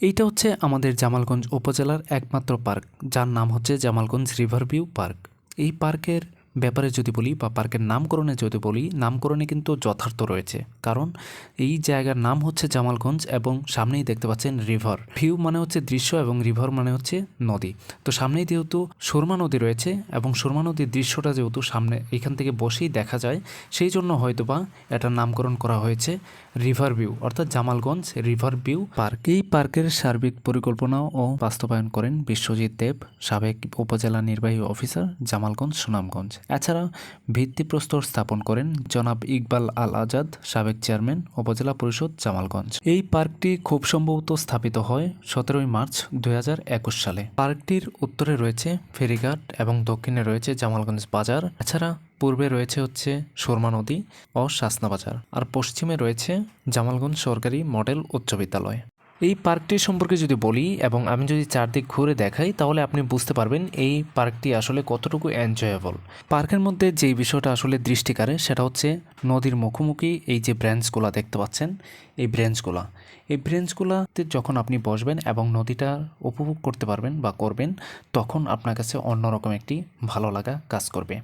এইটা হচ্ছে আমাদের জামালগঞ্জ উপজেলার একমাত্র পার্ক, যার নাম হচ্ছে জামালগঞ্জ রিভার ভিউ পার্ক। এই পার্কের ব্যাপারে যদি বলি বা পার্কের নামকরণে যদি বলি, নামকরণে কিন্তু যথার্থ রয়েছে। কারণ এই জায়গার নাম হচ্ছে জামালগঞ্জ এবং সামনেই দেখতে পাচ্ছেন রিভার। ভিউ মানে হচ্ছে দৃশ্য এবং রিভার মানে হচ্ছে নদী। তো সামনেই যেহেতু সুরমা নদী রয়েছে এবং সুরমা নদীর দৃশ্যটা যেহেতু সামনে এখান থেকে বসেই দেখা যায়, সেই জন্য হয়তোবা এটার নামকরণ করা হয়েছে রিভার ভিউ, অর্থাৎ জামালগঞ্জ রিভার ভিউ পার্ক। এই পার্কের সার্বিক পরিকল্পনা ও বাস্তবায়ন করেন বিশ্বজিৎ দেব, সাবেক উপজেলা নির্বাহী অফিসার জামালগঞ্জ সুনামগঞ্জ। এছাড়া ভিত্তিপ্রস্তর স্থাপন করেন জনাব ইকবাল আল আজাদ সাবেক চেয়ারম্যান উপজেলা পরিষদ জামালগঞ্জ। এই পার্কটি খুব সম্ভবত স্থাপিত হয় সতেরোই মার্চ দু হাজার একুশ সালে। পার্কটির উত্তরে রয়েছে ফেরিঘাট এবং দক্ষিণে রয়েছে জামালগঞ্জ বাজার। এছাড়া পূর্বে রয়েছে হচ্ছে সুরমা নদী ও শাসনা বাজার। আর পশ্চিমে রয়েছে জামালগঞ্জ সরকারি মডেল উচ্চ বিদ্যালয়। এই পার্কটি সম্পর্কে যদি বলি এবং আমি যদি চারদিক ঘুরে দেখাই, তাহলে আপনি বুঝতে পারবেন এই পার্কটি আসলে কতটুকু এনজয়েবল পার্কের মধ্যে যেই বিষয়টা আসলে দৃষ্টি কাড়ে সেটা হচ্ছে নদীর মুখোমুখি এই যে ব্রাঞ্চগুলা দেখতে পাচ্ছেন, এই ব্রাঞ্চগুলা এই ব্রেঞ্চগুলাতে যখন আপনি বসবেন এবং নদীটা উপভোগ করতে পারবেন বা করবেন, তখন আপনার কাছে অন্যরকম একটি ভালো লাগা কাজ করবে।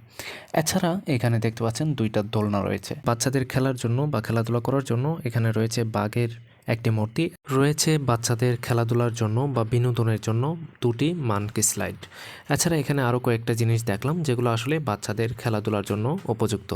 এছাড়া এখানে দেখতে পাচ্ছেন দুইটা দোলনা রয়েছে। বাচ্চাদের খেলার জন্য বা খেলাধুলা করার জন্য এখানে রয়েছে বাঘের একটি মূর্তি রয়েছে বাচ্চাদের খেলাধুলার জন্য বা বিনোদনের জন্য দুটি মানকি স্লাইড। এছাড়া এখানে আরও কয়েকটা জিনিস দেখলাম যেগুলো আসলে বাচ্চাদের খেলাধুলার জন্য উপযুক্ত।